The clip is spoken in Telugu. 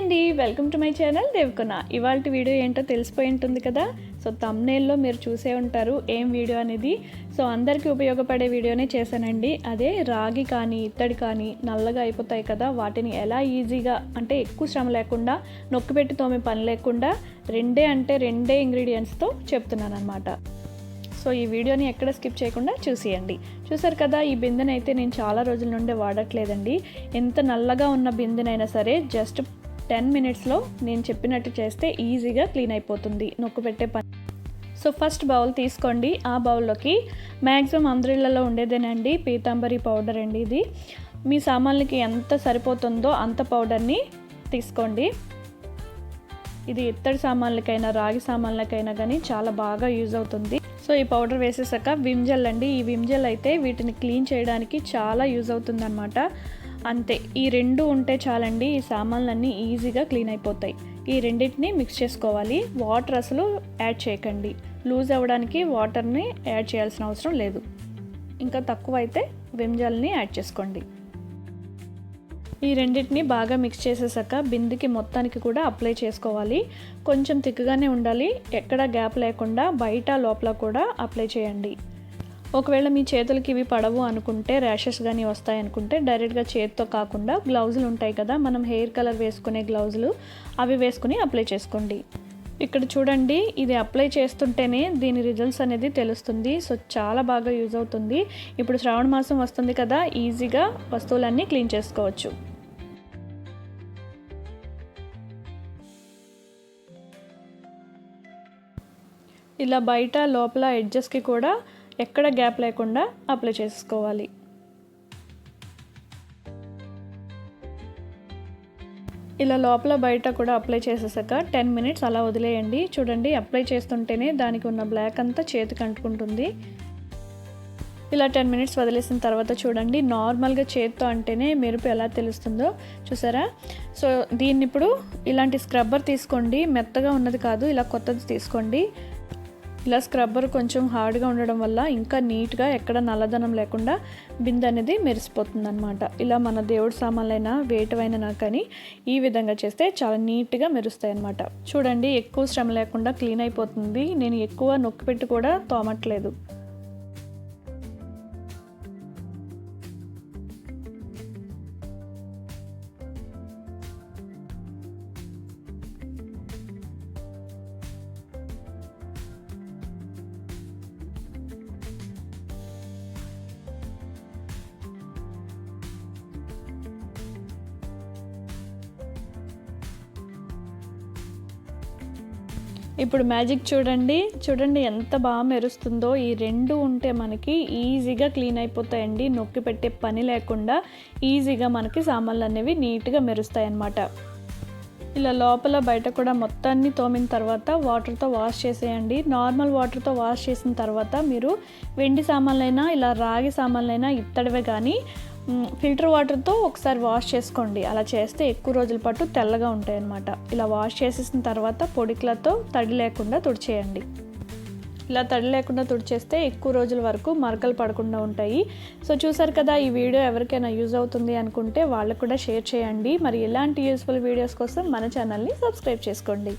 అండి. వెల్కమ్ టు మై ఛానల్ దేవకున ఇవాళ వీడియో ఏంటో తెలిసిపోయి ఉంటుంది కదా? సో తమ్నేల్లో మీరు చూసే ఉంటారు ఏం వీడియో అనేది. సో అందరికీ ఉపయోగపడే వీడియోనే చేశానండి. అదే రాగి కానీ ఇత్తడి కానీ నల్లగా అయిపోతాయి కదా? వాటిని ఎలా ఈజీగా అంటే ఎక్కువ శ్రమ లేకుండా నొక్కి పెట్టి తోమే పని లేకుండా రెండే అంటే రెండే ఇంగ్రీడియంట్స్తో చెప్తున్నాను అనమాట సో ఈ వీడియోని ఎక్కడ స్కిప్ చేయకుండా చూసేయండి. చూసారు కదా ఈ బిందెనైతే అయితే నేను చాలా రోజుల నుండి వాడట్లేదండి. ఎంత నల్లగా ఉన్న బిందెనైనా సరే జస్ట్ టెన్ మినిట్స్లో నేను చెప్పినట్టు చేస్తే ఈజీగా క్లీన్ అయిపోతుంది నొక్కు పెట్టే పని. సో ఫస్ట్ బౌల్ తీసుకోండి. ఆ బౌల్లోకి మ్యాక్సిమం అందరిళ్ళలో ఉండేదేనండి పీతాంబరి పౌడర్ అండి ఇది. మీ సామాన్లకి ఎంత సరిపోతుందో అంత పౌడర్ని తీసుకోండి. ఇది ఇత్తడి సామాన్లకైనా రాగి సామాన్లకైనా కానీ చాలా బాగా యూజ్ అవుతుంది. సో ఈ పౌడర్ వేసేసాక విమ్ జెల్ అండి. ఈ విమ్ జెల్ అయితే వీటిని క్లీన్ చేయడానికి చాలా యూజ్ అవుతుంది అనమాట అంతే. ఈ రెండు ఉంటే చాలండి ఈ సామాన్లన్నీ ఈజీగా క్లీన్ అయిపోతాయి. ఈ రెండింటిని మిక్స్ చేసుకోవాలి. వాటర్ అసలు యాడ్ చేయకండి. లూజ్ అవ్వడానికి వాటర్ని యాడ్ చేయాల్సిన అవసరం లేదు. ఇంకా తక్కువ అయితే విమ్ యాడ్ చేసుకోండి. ఈ రెండింటిని బాగా మిక్స్ చేసేసాక బిందికి మొత్తానికి కూడా అప్లై చేసుకోవాలి. కొంచెం తిక్కుగానే ఉండాలి. ఎక్కడ గ్యాప్ లేకుండా బయట లోపల కూడా అప్లై చేయండి. ఒకవేళ మీ చేతులకి ఇవి పడవు అనుకుంటే ర్యాషెస్ కానీ వస్తాయి అనుకుంటే డైరెక్ట్గా చేతితో కాకుండా గ్లౌజులు ఉంటాయి కదా మనం హెయిర్ కలర్ వేసుకునే గ్లౌజులు అవి వేసుకుని అప్లై చేసుకోండి. ఇక్కడ చూడండి ఇది అప్లై చేస్తుంటేనే దీని రిజల్ట్స్ అనేది తెలుస్తుంది. సో చాలా బాగా యూజ్ అవుతుంది. ఇప్పుడు శ్రావణ మాసం వస్తుంది కదా ఈజీగా వస్తువులన్నీ క్లీన్ చేసుకోవచ్చు. ఇలా బయట లోపల ఎడ్జెస్కి కూడా ఎక్కడ గ్యాప్ లేకుండా అప్లై చేసుకోవాలి. ఇలా లోపల బయట కూడా అప్లై చేసేసాక టెన్ మినిట్స్ అలా వదిలేయండి. చూడండి అప్లై చేస్తుంటేనే దానికి ఉన్న బ్లాక్ అంతా చేతికి అంటుకుంటుంది. ఇలా టెన్ మినిట్స్ వదిలేసిన తర్వాత చూడండి నార్మల్గా చేత్తో అంటేనే మెరుపు ఎలా తెలుస్తుందో చూసారా? సో దీన్ని ఇప్పుడు ఇలాంటి స్క్రబ్బర్ తీసుకోండి. మెత్తగా ఉన్నది కాదు ఇలా కొత్తది తీసుకోండి. ఇలా స్క్రబ్బర్ కొంచెం హార్డ్గా ఉండడం వల్ల ఇంకా నీట్గా ఎక్కడ నల్లదనం లేకుండా బిందె అనేది మెరిసిపోతుందనమాట ఇలా మన దేవుడి సామాన్లైనా వేటవైనా కానీ ఈ విధంగా చేస్తే చాలా నీట్గా మెరుస్తాయి అనమాట చూడండి ఎక్కువ శ్రమ లేకుండా క్లీన్ అయిపోతుంది. నేను ఎక్కువ నొక్కి పెట్టి కూడా తోమట్లేదు. ఇప్పుడు మ్యాజిక్ చూడండి. చూడండి ఎంత బాగా మెరుస్తుందో. ఈ రెండు ఉంటే మనకి ఈజీగా క్లీన్ అయిపోతాయండి. నొక్కి పెట్టే పని లేకుండా ఈజీగా మనకి సామాన్లు అనేవి నీట్గా మెరుస్తాయి అన్నమాట ఇలా లోపల బయట కూడా మొత్తాన్ని తోమిన తర్వాత వాటర్తో వాష్ చేసేయండి. నార్మల్ వాటర్తో వాష్ చేసిన తర్వాత మీరు వెండి సామాన్లైనా ఇలా రాగి సామాన్లైనా ఇత్తడివే కానీ ఫిల్టర్ వాటర్తో ఒకసారి వాష్ చేసుకోండి. అలా చేస్తే ఎక్కువ రోజుల పాటు తెల్లగా ఉంటాయి అన్నమాట ఇలా వాష్ చేసేసిన తర్వాత పొడిక్లతో తడి లేకుండా తుడిచేయండి. ఇలా తడి లేకుండా తుడిచేస్తే ఎక్కువ రోజుల వరకు మరకలు పడకుండా ఉంటాయి. సో చూసారు కదా ఈ వీడియో ఎవరికైనా యూజ్ అవుతుంది అనుకుంటే వాళ్ళకు కూడా షేర్ చేయండి. మరి ఇలాంటి యూస్ఫుల్ వీడియోస్ కోసం మన ఛానల్ని సబ్స్క్రైబ్ చేసుకోండి.